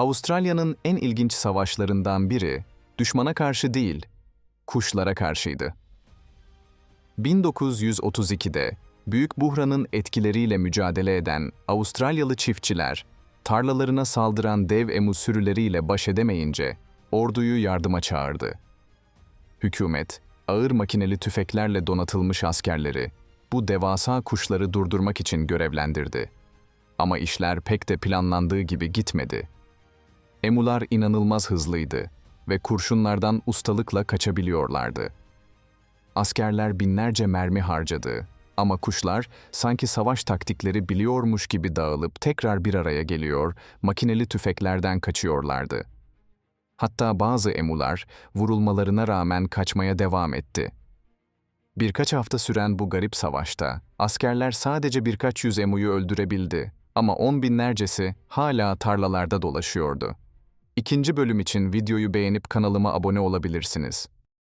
Avustralya'nın en ilginç savaşlarından biri, düşmana karşı değil, kuşlara karşıydı. 1932'de Büyük Buhran'ın etkileriyle mücadele eden Avustralyalı çiftçiler, tarlalarına saldıran dev emu sürüleriyle baş edemeyince orduyu yardıma çağırdı. Hükümet, ağır makineli tüfeklerle donatılmış askerleri bu devasa kuşları durdurmak için görevlendirdi. Ama işler pek de planlandığı gibi gitmedi. Emular inanılmaz hızlıydı ve kurşunlardan ustalıkla kaçabiliyorlardı. Askerler binlerce mermi harcadı ama kuşlar sanki savaş taktikleri biliyormuş gibi dağılıp tekrar bir araya geliyor, makineli tüfeklerden kaçıyorlardı. Hatta bazı emular vurulmalarına rağmen kaçmaya devam etti. Birkaç hafta süren bu garip savaşta askerler sadece birkaç yüz emuyu öldürebildi ama on binlercesi hala tarlalarda dolaşıyordu. İkinci bölüm için videoyu beğenip kanalıma abone olabilirsiniz.